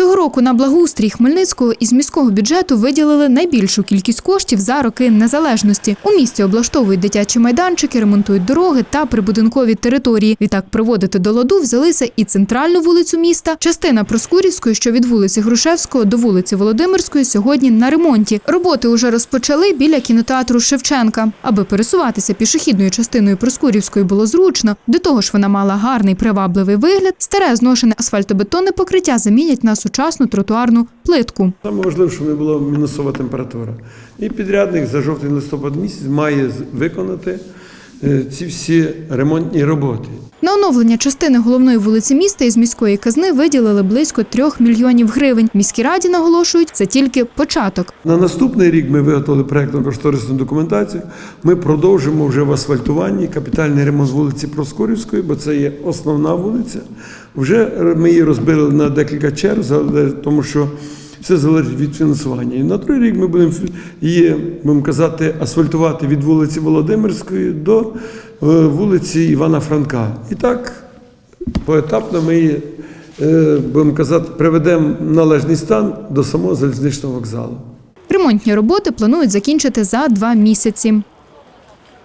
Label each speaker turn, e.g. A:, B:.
A: Цього року на благоустрій Хмельницького із міського бюджету виділили найбільшу кількість коштів за роки незалежності. У місті облаштовують дитячі майданчики, ремонтують дороги та прибудинкові території. Відтак приводити до ладу взялися і центральну вулицю міста. Частина Проскурівської, що від вулиці Грушевського до вулиці Володимирської, сьогодні на ремонті. Роботи уже розпочали біля кінотеатру Шевченка. Аби пересуватися пішохідною частиною Проскурівської було зручно. До того ж, вона мала гарний привабливий вигляд. Старе зношене асфальтобетонне покриття замінять на сучасну тротуарну плитку.
B: Саме важливе, щоб не була мінусова температура. І підрядник за жовтий листопад місяць має виконати ці всі ремонтні роботи.
A: На оновлення частини головної вулиці міста із міської казни виділили близько трьох мільйонів гривень. Міській раді наголошують, це тільки початок.
B: На наступний рік ми виготовили проєктну кошторисну документацію. Ми продовжимо вже в асфальтуванні капітальний ремонт вулиці Проскурівської, бо це є основна вулиця. Вже ми її розбили на декілька черг, тому що все залежить від фінансування. І на другий рік ми будемо її, будемо казати, асфальтувати від вулиці Володимирської до е, вулиці Івана Франка. І так поетапно ми її, е, будемо казати, приведемо належний стан до самого залізничного вокзалу.
A: Ремонтні роботи планують закінчити за два місяці.